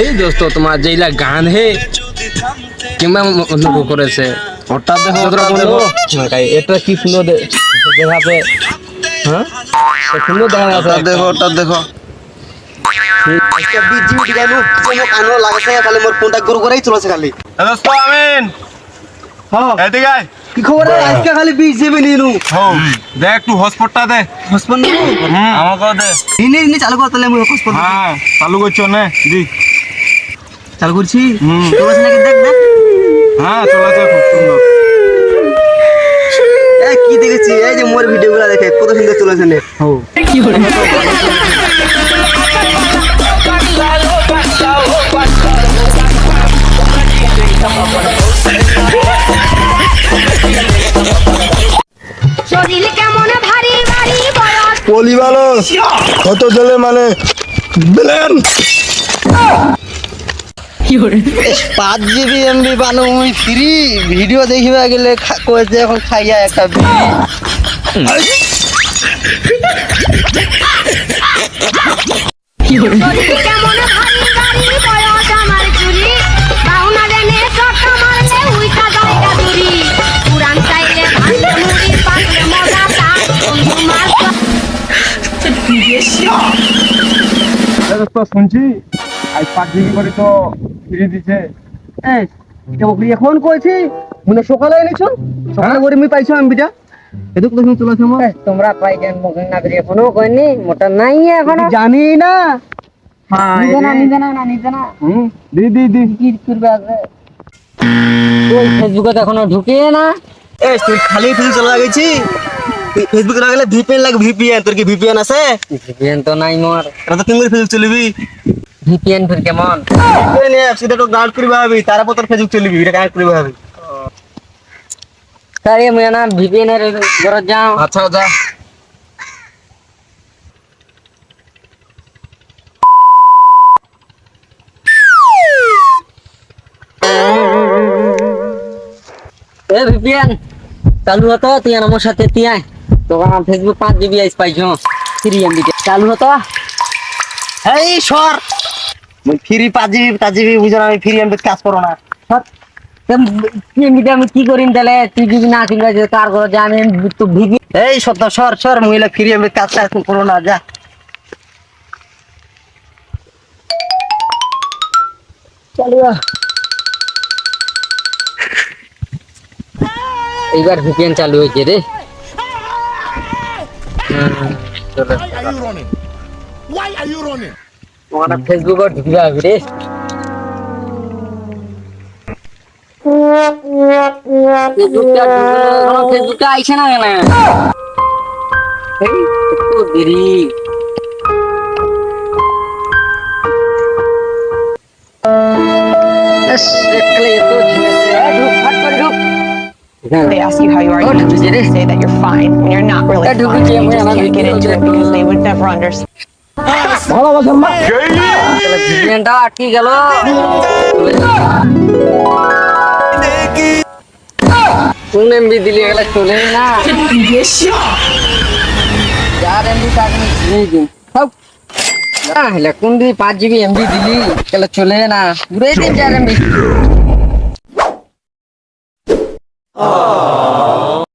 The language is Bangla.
এই দোস্ত তোমার যেইলা গান হে কিংবা অন্য করেছে? ওটা দেখো এটা কি সুন্দর দেখাবে? হ্যাঁ? সুন্দর দেখা যাচ্ছে দেখো ওটা দেখো। কানো লাগছে খালি মোর ফোনটা গরু করেই চলেছে খালি। দোস্ত আমিন এদিকে আয়। কি খবর? আজকে খালি নিনু। দে একটু দে। নিনু দে চালু কর তাহলে আমি হসপন হ্যাঁ চালু করছ নে দি। চালু করছি? নাকি দেখ দেখ। হ্যাঁ খুব সুন্দর। এই কি দেখেছি? এই যে মোর ভিডিওগুলো দেখে কত সুন্দর চলেছে নে। শরীর পলি ভালো। কত জলে মানে ব্লেন। পাঁচ জিবি এমবি বানো মুই ফ্রি ভিডিও দেখিবা গেলে কয়েছে এখন খাইয়া একটা বিড়ি দোস্ত শুনছি আজ পাঁচ জিবি করে তো ফ্রি দিছে এখন কইছি? মানে সকালে এনেছো? সকালে করে আমি পাইছো এদুক চলেছে আমার তোমরা মুখের নাগরি এখনও কইনি মোটা নাই এখনও। জানি না। না না না না। ফেসবুকে এখনও না। তুই খালি ফেসবুক চালা লাগেছি ফেসবুক লাগালে ভিপিএন লাগে ভিপিএন তোর কি ভিপিএন আছে? ভিপিএন তো নাই মোর। এটা তো তুমি ফেসবুক চলবি। ভিপিএন ফির কেমন? ভিপিএন অ্যাপ সেটা তো ডাউনলোড করিবা হবে তারপর তোর ফেসবুক চলবি এটা কানেক্ট করিবা হবে তারে মুই না ভিপিএন এর ঘর যাও। আচ্ছা যা। এ ভিপিএন চালু হতো তুই আমার সাথে তুই আয়। ফেসবুক পাঁচ জিবি আইস পাইছো থ্রি এমবি চালু হতো? এই সর। মুই ফ্রি পাঁচ জিবি পাঁচ জিবি বুঝো আমি ফ্রি এমবি কাজ করো না। আমি কি করিম তাহলে? তুই যদি না কার যা, আমি তো ভিপি এই সত্য, সর সর মহিলা ফ্রি কাজ কাজ করো না, যা। চালু। এইবার ভিপিএন চালু হয়েছে রে। তোমার ফেসবুকে ঢুকবে হবে রে। ফেসবুকটা ঢুকলো, ফেসবুকটা আইছে না কেন? একটু দেরি। এত They ask you how you are, Oh, you it? say that you're fine when you're not really fine. You just can't get into it because they would never understand. তাহলে ভিপিএনটা আটকে গেল কোন এমবি দিলি এগুলা চলে না চার এমবি তাকে দিই দিন সব না কোন দিন পাঁচ জিবি এমবি দিলি এগুলা চলে না পুরে দিন চার এমবি 啊